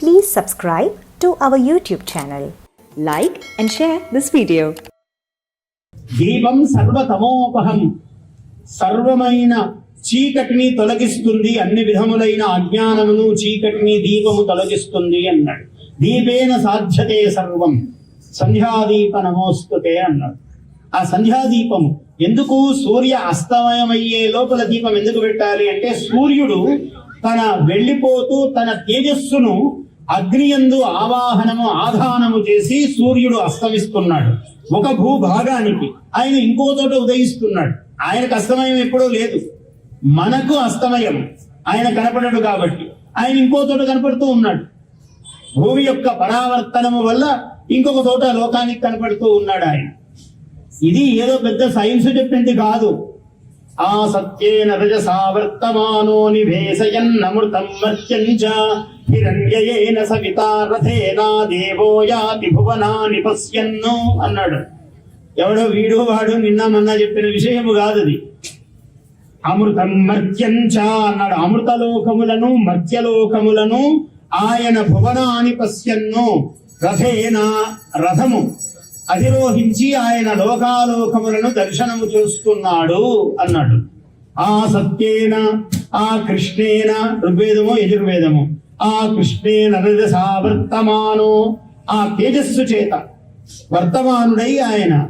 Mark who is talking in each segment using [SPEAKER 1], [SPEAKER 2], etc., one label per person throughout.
[SPEAKER 1] Please subscribe to our YouTube channel.
[SPEAKER 2] Like and share this video.
[SPEAKER 3] దీపం సర్వతమోపహం. సర్వమైన చీకటిని తొలగిస్తుంది అన్ని విధములైన అజ్ఞానమును చీకటిని దీపము తొలగిస్తుంది అన్నాడు. దీపేన సాధ్యతే సర్వం. సంధ్యాదీప నమోస్తుతే అన్నాడు. ఆ సంధ్యాదీపము ఎందుకు? సూర్య అస్తమయమయ్యే లోపల దీపం ఎందుకు పెట్టాలి అంటే సూర్యుడు తన వెళ్ళిపోతూ తన తేజస్సును అగ్నియందు ఆవాహనము ఆధానము చేసి సూర్యుడు అస్తమిస్తున్నాడు. ఒక భూభాగానికి. ఆయన ఇంకో చోట ఉదయిస్తున్నాడు. ఆయనకు అస్తమయం ఎప్పుడూ లేదు. మనకు అస్తమయం. ఆయన కనపడడు కాబట్టి. ఆయన ఇంకో చోట కనపడుతూ ఉన్నాడు. భూమి యొక్క పరావర్తనము వల్ల ఇంకొక చోట లోకానికి కనపడుతూ ఉన్నాడు ఆయన. ఇది ఏదో పెద్ద సైన్స్ చెప్పింది కాదు. ఆ సత్యేన రజసా వర్తమానో నిభేసయన్నమృతం మర్త్యం హిరణ్యయేన సవితారథేనా దేవో యాతి భువనాని పశ్యన్ను అన్నాడు. ఎవడో వీడు వాడు నిన్న మొన్న చెప్పిన విషయము కాదు అది అమృతం మర్త్యంచ అన్నాడు. అమృతలోకములను మర్త్యలోకములను ఆయన భువనాని పశ్యన్ను రథేన రథము. అధిరోహించి ఆయన లోకాలోకములను దర్శనము చేస్తున్నాడు అన్నాడు. ఆ సత్యేన ఆ కృష్ణేన ఋగ్వేదము యజుర్వేదము ఆ కృష్ణేణ రజసా వర్తమానో ఆ తేజస్సు చేత వర్తమానుడై ఆయన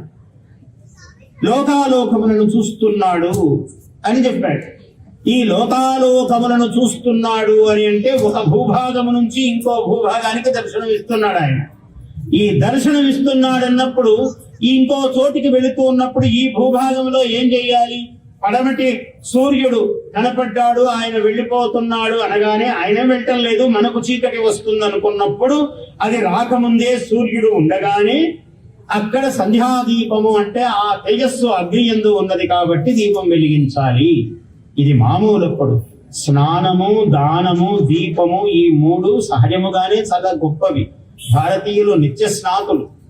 [SPEAKER 3] లోకాలోకములను చూస్తున్నాడు అని చెప్పాడు. ఈ లోకాలోకములను చూస్తున్నాడు అని అంటే ఒక భూభాగము నుంచి ఇంకో భూభాగానికి దర్శనం ఇస్తున్నాడు ఆయన. ఈ దర్శనం ఇస్తున్నాడు అన్నప్పుడు ఇంకో చోటికి వెళుతూ ఉన్నప్పుడు ఈ భూభాగంలో ఏం చేయాలి? పడమటి సూర్యుడు కనపడ్డాడు ఆయన వెళ్ళిపోతున్నాడు అనగానే ఆయన వెళ్ళటం లేదు మనకు చీకటి వస్తుంది అనుకున్నప్పుడు అది రాకముందే సూర్యుడు ఉండగానే అక్కడ సంధ్యాదీపము అంటే ఆ తేజస్సు అగ్ని ఎందు ఉన్నది కాబట్టి దీపం వెలిగించాలి. ఇది మామూలప్పుడు స్నానము దానము దీపము ఈ మూడు సహజముగానే చాలా గొప్పవి. భారతీయులు నిత్య స్నాతులు.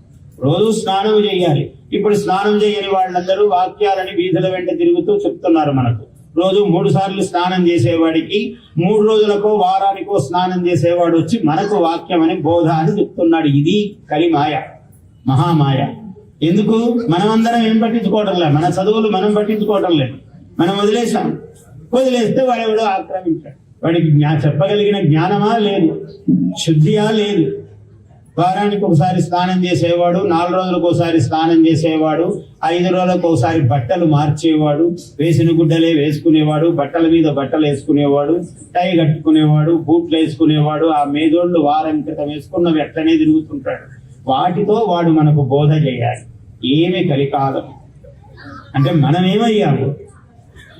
[SPEAKER 3] రోజు స్నానం చేయాలి. ఇప్పుడు స్నానం చేయని వాళ్ళందరూ వాక్యాలని వీధుల వెంట తిరుగుతూ చెప్తున్నారు మనకు. రోజు మూడు సార్లు స్నానం చేసేవాడికి మూడు రోజులకో వారానికో స్నానం చేసేవాడు వచ్చి మనకు వాక్యం అని బోధ అని చెప్తున్నాడు. ఇది కలిమాయ మహామాయ. ఎందుకు? మనమందరం ఏం పట్టించుకోవటం లేదు. మన చదువులు మనం పట్టించుకోవటం లేదు. మనం వదిలేసాం వదిలేస్తే వాడెవడో ఆక్రమించాడు. వాడికి జ్ఞా చెప్పగలిగిన జ్ఞానమా లేదు. శుద్ధియా లేదు. వారానికి ఒకసారి స్నానం చేసేవాడు నాలుగు రోజులకు ఒకసారి స్నానం చేసేవాడు ఐదు రోజులకు ఒకసారి బట్టలు మార్చేవాడు వేసిన గుడ్డలే వేసుకునేవాడు బట్టల మీద బట్టలు వేసుకునేవాడు టై కట్టుకునేవాడు బూట్లు వేసుకునేవాడు ఆ మేదోళ్ళు వారం క్రితం వేసుకున్నవి ఎట్లనే తిరుగుతుంటాడు. వాటితో వాడు మనకు బోధ చేయాలి. ఏమి కలికాలం అంటే మనం ఏమయ్యాము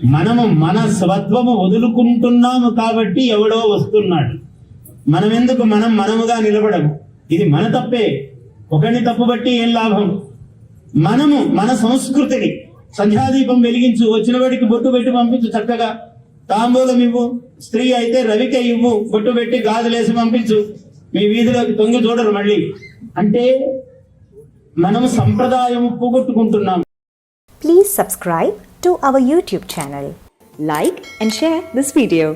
[SPEAKER 3] మనము మన స్వత్వము వదులుకుంటున్నాము కాబట్టి ఎవడో వస్తున్నాడు. మనం ఎందుకు మనం మనముగా నిలబడము? ఇది మన తప్పే. ఒకరిని తప్పు బట్టి ఏం లాభం? మనము మన సంస్కృతిని సంధ్యాదీపం వెలిగించు వచ్చిన వాడికి బొట్టు పెట్టి పంపించు చక్కగా. తాంబూలం ఇవ్వు స్త్రీ అయితే రవిక ఇవ్వు బొట్టు పెట్టి గాజులేసి పంపించు. మీ వీధిలోకి తొంగి చూడరు మళ్ళీ. అంటే మనము సంప్రదాయం పోగొట్టుకుంటున్నాం
[SPEAKER 1] please subscribe to our YouTube channel
[SPEAKER 2] like and share this video